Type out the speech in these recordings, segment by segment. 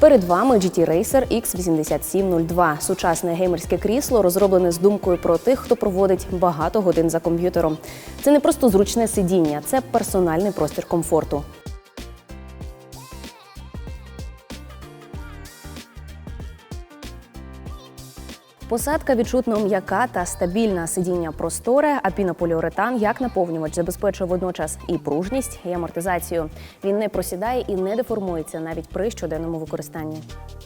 Перед вами GT Racer X8702 – сучасне геймерське крісло, розроблене з думкою про тих, хто проводить багато годин за комп'ютером. Це не просто зручне сидіння, це персональний простір комфорту. Посадка відчутно м'яка та стабільна сидіння просторе, а пінополіуретан як наповнювач забезпечує водночас і пружність, і амортизацію. Він не просідає і не деформується навіть при щоденному використанні.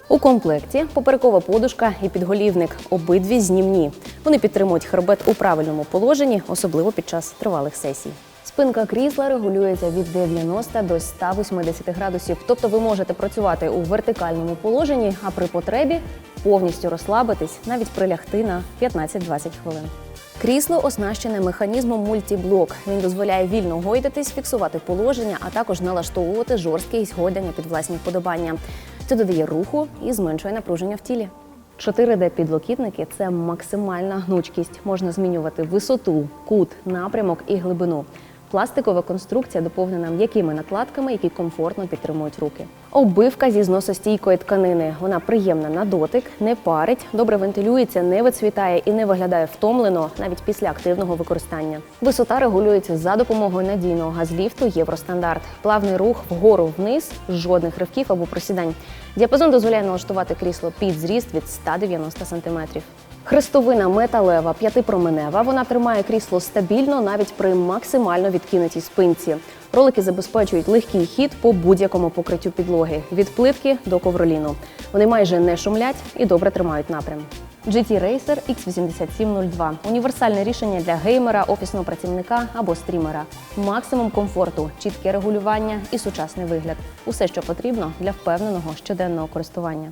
У комплекті поперекова подушка і підголівник обидві знімні. Вони підтримують хребет у правильному положенні, особливо під час тривалих сесій. Спинка крісла регулюється від 90 до 180 градусів, тобто ви можете працювати у вертикальному положенні, а при потребі повністю розслабитись, навіть прилягти на 15-20 хвилин. Крісло оснащене механізмом мультіблок. Він дозволяє вільно гойдатись, фіксувати положення, а також налаштовувати жорсткість гойдання під власні вподобання. Це додає руху і зменшує напруження в тілі. 4D-підлокітники це максимальна гнучкість. Можна змінювати висоту, кут, напрямок і глибину. Пластикова конструкція доповнена м'якими накладками, які комфортно підтримують руки. Оббивка зі зносостійкої тканини. Вона приємна на дотик, не парить, добре вентилюється, не вицвітає і не виглядає втомлено навіть після активного використання. Висота регулюється за допомогою надійного газліфту Євростандарт. Плавний рух вгору вниз, жодних ривків або просідань. Діапазон дозволяє налаштувати крісло під зріст від 190 см. Хрестовина металева, п'ятипроменева. Вона тримає крісло стабільно навіть при максимально відкинутій спинці. Ролики забезпечують легкий хід по будь-якому покриттю підлоги від плитки до ковроліну. Вони майже не шумлять і добре тримають напрям. GT Racer X8702 – універсальне рішення для геймера, офісного працівника або стрімера. Максимум комфорту, чітке регулювання і сучасний вигляд. Усе, що потрібно для впевненого щоденного користування.